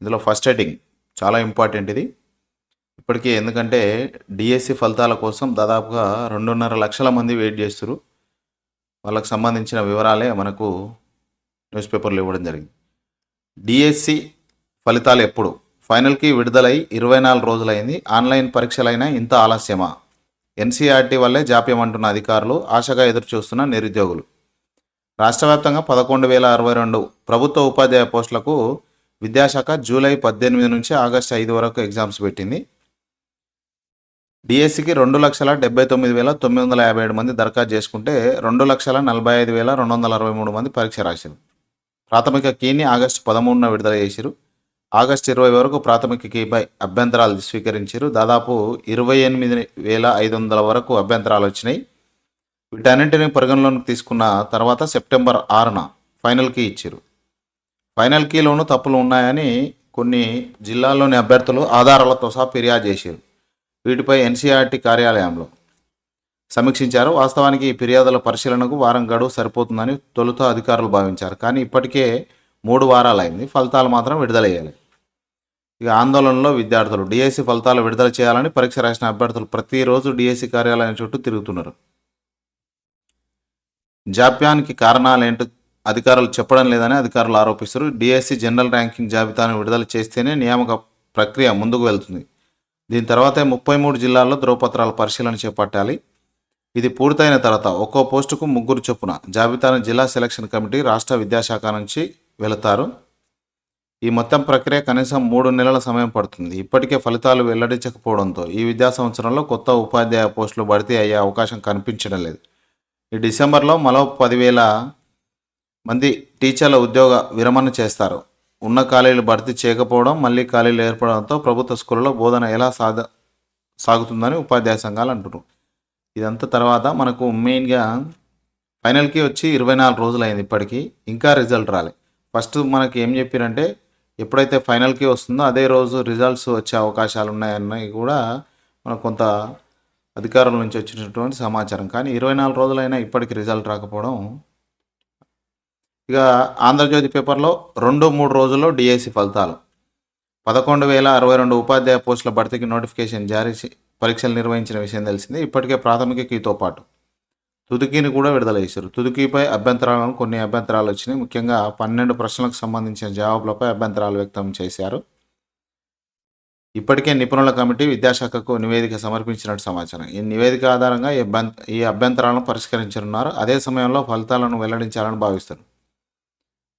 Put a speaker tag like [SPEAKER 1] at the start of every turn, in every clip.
[SPEAKER 1] ఇందులో first heading చాలా important ఇది. ఇప్పటికే ఎందుకంటే డిఎస్సి ఫలితాల కోసం దాదాపుగా రెండున్నర లక్షల మంది వెయిట్ చేస్తారు వాళ్ళకు సంబంధించిన వివరాలే మనకు న్యూస్ పేపర్లో ఇవ్వడం జరిగింది. డిఎస్సి ఫలితాలు ఎప్పుడు? ఫైనల్కి విడుదలై ఇరవై నాలుగు రోజులైంది. ఆన్లైన్ పరీక్షలైనా ఇంత ఆలస్యమా? ఎన్సీఆర్టీ వల్లే జాప్యం అంటున్న అధికారులు ఆశగా ఎదురుచూస్తున్న నిరుద్యోగులు. రాష్ట్ర వ్యాప్తంగా పదకొండు వేల అరవై రెండు ప్రభుత్వ ఉపాధ్యాయ పోస్టులకు విద్యాశాఖ జూలై పద్దెనిమిది నుంచి ఆగస్టు ఐదు వరకు ఎగ్జామ్స్ పెట్టింది. డిఎస్సికి రెండు లక్షల డెబ్బై తొమ్మిది వేల తొమ్మిది వందల యాభై ఏడు మంది దరఖాస్తు చేసుకుంటే రెండు లక్షల నలభై ఐదు వేల రెండు వందల అరవై మూడు మంది పరీక్ష రాశారు. ప్రాథమిక కీని ఆగస్టు పదమూడున విడుదల చేశారు. ఆగస్టు ఇరవై వరకు ప్రాథమిక కీపై అభ్యంతరాలు స్వీకరించారు. దాదాపు ఇరవై ఎనిమిది వేల ఐదు వందల వరకు అభ్యంతరాలు వచ్చినాయి. వీటన్నింటినీ పరిగణలోకి తీసుకున్న తర్వాత సెప్టెంబర్ ఆరున ఫైనల్ కీ ఇచ్చారు. ఫైనల్ కీలోనూ తప్పులు ఉన్నాయని కొన్ని జిల్లాల్లోని అభ్యర్థులు ఆధారాలతో సహా ఫిర్యాదు చేశారు. వీటిపై ఎన్సీఆర్టీ కార్యాలయంలో సమీక్షించారు. వాస్తవానికి ఈ ఫిర్యాదుల పరిశీలనకు వారం గడువు సరిపోతుందని తొలుత అధికారులు భావించారు. కానీ ఇప్పటికే మూడు వారాలైంది. ఫలితాలు మాత్రం విడుదలయ్యాలి ఇక ఆందోళనలో విద్యార్థులు డిఎస్సి ఫలితాలు విడుదల చేయాలని పరీక్ష రాసిన అభ్యర్థులు ప్రతిరోజు డిఎస్సి కార్యాలయం చుట్టూ తిరుగుతున్నారు. జాప్యానికి కారణాలు ఏంటో అధికారులు చెప్పడం లేదని అధికారులు ఆరోపిస్తారు. డిఎస్సి జనరల్ ర్యాంకింగ్ జాబితాను విడుదల చేస్తేనే నియామక ప్రక్రియ ముందుకు వెళ్తుంది. దీని తర్వాతే ముప్పై మూడు జిల్లాల్లో ధ్రువపత్రాల పరిశీలన చేపట్టాలి. ఇది పూర్తయిన తర్వాత ఒక్కో పోస్టుకు ముగ్గురు చొప్పున జాబితాను జిల్లా సెలక్షన్ కమిటీ రాష్ట్ర విద్యాశాఖ నుంచి వెళతారు. ఈ మొత్తం ప్రక్రియ కనీసం మూడు నెలల సమయం పడుతుంది. ఇప్పటికే ఫలితాలు వెల్లడించకపోవడంతో ఈ విద్యా సంవత్సరంలో కొత్త ఉపాధ్యాయ పోస్టులు భర్తీ అయ్యే అవకాశం కనిపించడం లేదు. ఈ డిసెంబర్లో మరో పదివేల మంది టీచర్ల ఉద్యోగ విరమణ చేస్తారు. ఉన్న ఖాళీలు భర్తీ చేయకపోవడం మళ్ళీ ఖాళీలు ఏర్పడడంతో ప్రభుత్వ స్కూళ్ళలో బోధన ఎలా సాగ సాగుతుందని ఉపాధ్యాయ సంఘాలు అంటున్నారు. ఇదంతా తర్వాత మనకు మెయిన్గా ఫైనల్కి వచ్చి ఇరవై నాలుగు రోజులు అయింది ఇప్పటికీ. ఇంకా రిజల్ట్ రాలే. ఫస్ట్ మనకి ఏం చెప్పారంటే ఎప్పుడైతే ఫైనల్కి వస్తుందో అదే రోజు రిజల్ట్స్ వచ్చే అవకాశాలు ఉన్నాయన్నవి కూడా మనకు కొంత అధికారుల నుంచి వచ్చినటువంటి సమాచారం. కానీ ఇరవై నాలుగు రోజులైనా ఇప్పటికి రిజల్ట్ రాకపోవడం ఇక ఆంధ్రజ్యోతి పేపర్లో రెండు మూడు రోజుల్లో డిఎస్సి ఫలితాలు. పదకొండు వేల అరవై రెండు ఉపాధ్యాయ పోస్టుల భర్తీకి నోటిఫికేషన్ జారీ పరీక్షలు నిర్వహించిన విషయం తెలిసింది. ఇప్పటికే ప్రాథమిక కీతో పాటు తుదికీని కూడా విడుదల చేశారు. తుదికీపై అభ్యంతరాలను కొన్ని అభ్యంతరాలు వచ్చినాయి. ముఖ్యంగా పన్నెండు ప్రశ్నలకు సంబంధించిన జవాబులపై అభ్యంతరాలు వ్యక్తం చేశారు. ఇప్పటికే నిపుణుల కమిటీ విద్యాశాఖకు నివేదిక సమర్పించినట్టు సమాచారం. ఈ నివేదిక ఆధారంగా ఈ అభ్యంతరాలను పరిష్కరించనున్నారు. అదే సమయంలో ఫలితాలను వెల్లడించాలని భావిస్తారు.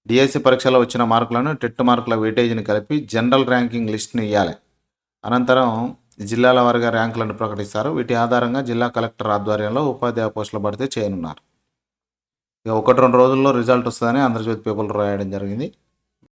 [SPEAKER 1] డిఎస్సి పరీక్షలో వచ్చిన మార్కులను టెట్ మార్కుల వెయిటేజీని కలిపి జనరల్ ర్యాంకింగ్ లిస్ట్ని ఇవ్వాలి అనంతరం జిల్లాల వారిగా ర్యాంకులను ప్రకటిస్తారు. వీటి ఆధారంగా జిల్లా కలెక్టర్ ఆధ్వర్యంలో ఉపాధ్యాయ పోస్టుల పడితే చేయనున్నారు. ఇక ఒకటి రెండు రోజుల్లో రిజల్ట్ వస్తుందని ఆంధ్రజ్యోతి పేపర్లు రాయడం జరిగింది.